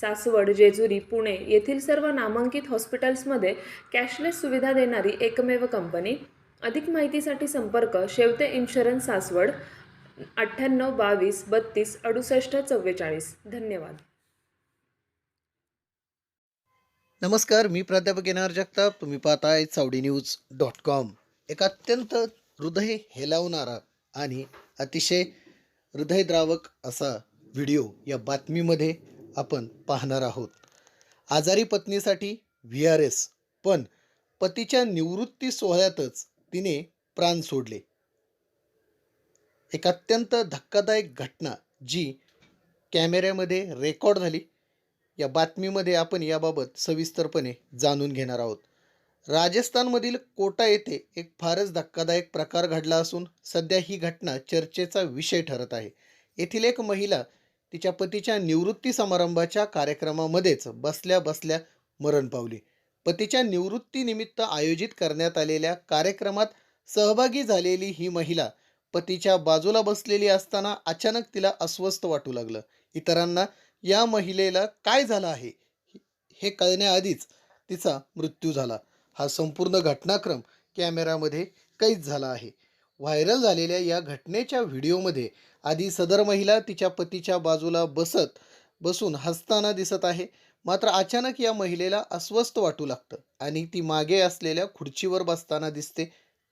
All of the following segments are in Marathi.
सासवड जेजुरी पुणे येथील सर्व नामांकित हॉस्पिटल्समध्ये कॅशलेस सुविधा देणारी एकमेव कंपनी. अधिक माहितीसाठी संपर्क शेवते इन्शुरन्स सासवड अठ्ठ्याण्णव बावीस बत्तीस अडुसष्ट चव्वेचाळीस. धन्यवाद. नमस्कार मी प्राध्यापक येणार जगताप. तुम्ही पाहताय चावडी न्यूज डॉट कॉम. एक अत्यंत हृदय हेलावणारा आणि अतिशय हृदयद्रावक असा व्हिडिओ या बातमीमध्ये आपण पाहणार आहोत. आजारी पत्नीसाठी व्ही आर एस पण पतीच्या निवृत्ती सोहळ्यातच तिने प्राण सोडले. एक अत्यंत धक्कादायक घटना जी कॅमेऱ्यामध्ये रेकॉर्ड झाली. या बातमीमध्ये आपण याबाबत सविस्तरपणे जाणून घेणार आहोत. राजस्थानमधील कोटा येथे एक फारच धक्कादायक प्रकार घडला असून सध्या ही घटना चर्चेचा विषय ठरत आहे. येथील एक महिला तिच्या पतीच्या निवृत्ती समारंभाच्या कार्यक्रमामध्येच बसल्या बसल्या मरण पावली. पतीच्या निवृत्तीनिमित्त आयोजित करण्यात आलेल्या कार्यक्रमात सहभागी झालेली ही महिला पतीच्या बाजूला बसलेली असताना अचानक तिला अस्वस्थ वाटू लागलं. इतरांना या महिलेला काय झालं आहे? हे कळण्याआधीच तिचा मृत्यू झाला. हा संपूर्ण घटनाक्रम कॅमेरामध्ये कैद झाला आहे. व्हायरल झालेल्या या घटनेच्या व्हिडिओमध्ये आधी सदर महिला तिच्या पतीच्या बाजूला बसत बसून हसताना दिसत आहे. मात्र अचानक या महिलेला अस्वस्थ वाटू लागतं आणि ती मागे असलेल्या खुर्चीवर बसताना दिसते.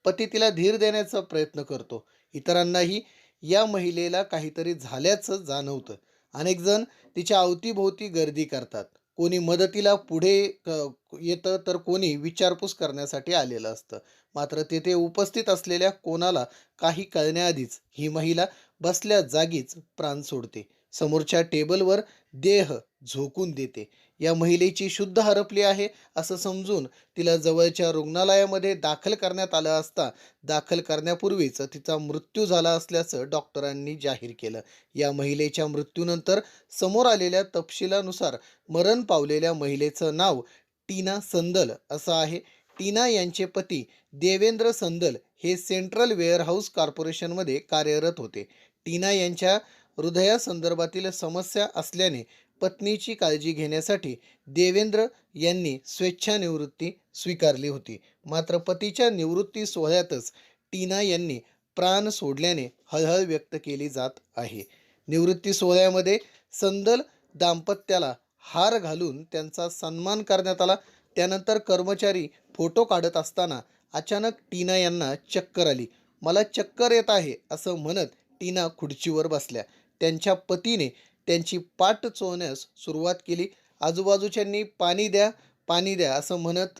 पती तिला धीर देण्याचा प्रयत्न करतो. इतरांनाही या महिलेला काहीतरी झाल्याचं जाणवतं. अनेकजण तिच्या अवतीभोवती गर्दी करतात. कोणी मदतीला पुढे क- येतं तर कोणी विचारपूस करण्यासाठी आलेलं असतं. मात्र तेथे उपस्थित असलेल्या कोणाला काही कळण्याआधीच ही महिला बसल्या जागीच प्राण सोडते. समोरच्या टेबलवर देह झोकून देते. या महिलेची शुद्ध हरपली आहे असं समजून तिला जवळच्या रुग्णालयामध्ये दाखल करण्यात आलं असता दाखल करण्यापूर्वीच तिचा मृत्यू झाला असल्याचं डॉक्टरांनी जाहीर केलं. या महिलेच्या मृत्यूनंतर समोर आलेल्या तपशिलानुसार मरण पावलेल्या महिलेचं नाव टीना संदल असं आहे. टीना यांचे पती देवेंद्र संदल हे सेंट्रल वेअरहाऊस कॉर्पोरेशनमध्ये कार्यरत होते. टीना यांच्या हृदयासंदर्भातील समस्या असल्याने पत्नीची काळजी घेण्यासाठी देवेंद्र यांनी स्वेच्छानिवृत्ती स्वीकारली होती. मात्र पतीच्या निवृत्ती सोहळ्यातच टीना यांनी प्राण सोडल्याने हळहळ व्यक्त केली जात आहे. निवृत्ती सोहळ्यामध्ये संदल दाम्पत्याला हार घालून त्यांचा सन्मान करण्यात आला. त्यानंतर कर्मचारी फोटो काढत असताना अचानक टीना यांना चक्कर आली. मला चक्कर येत आहे असं म्हणत टीना खुर्चीवर बसल्या. त्यांच्या पतीने त्यांची पाठ चोळण्यास सुरुवात केली. आजूबाजूच्यांनी पाणी द्या पाणी द्या असं म्हणत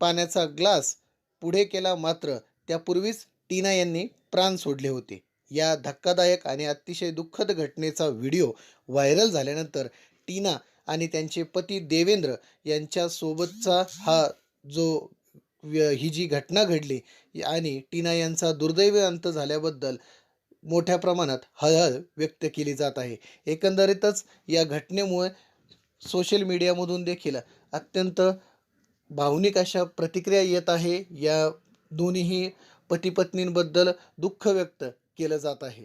पाण्याचा ग्लास पुढे केला मात्र त्यापूर्वीच टीना यांनी प्राण सोडले होते. या धक्कादायक आणि अतिशय दुःखद घटनेचा व्हिडिओ व्हायरल झाल्यानंतर टीना आणि त्यांचे पती देवेंद्र यांच्यासोबतचा हा जो व्य- ही जी घटना घडली आणि टीना यांचा दुर्दैवी अंत झाल्याबद्दल मोठ्या प्रमाणात हळहळ व्यक्त केली जात आहे. एकंदरीतच या घटनेमुळे सोशल मीडियामधून देखील अत्यंत भावनिक अशा प्रतिक्रिया येत आहे. या दोन्हीही पतीपत्नींबद्दल दुःख व्यक्त केलं जात आहे.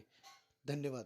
धन्यवाद.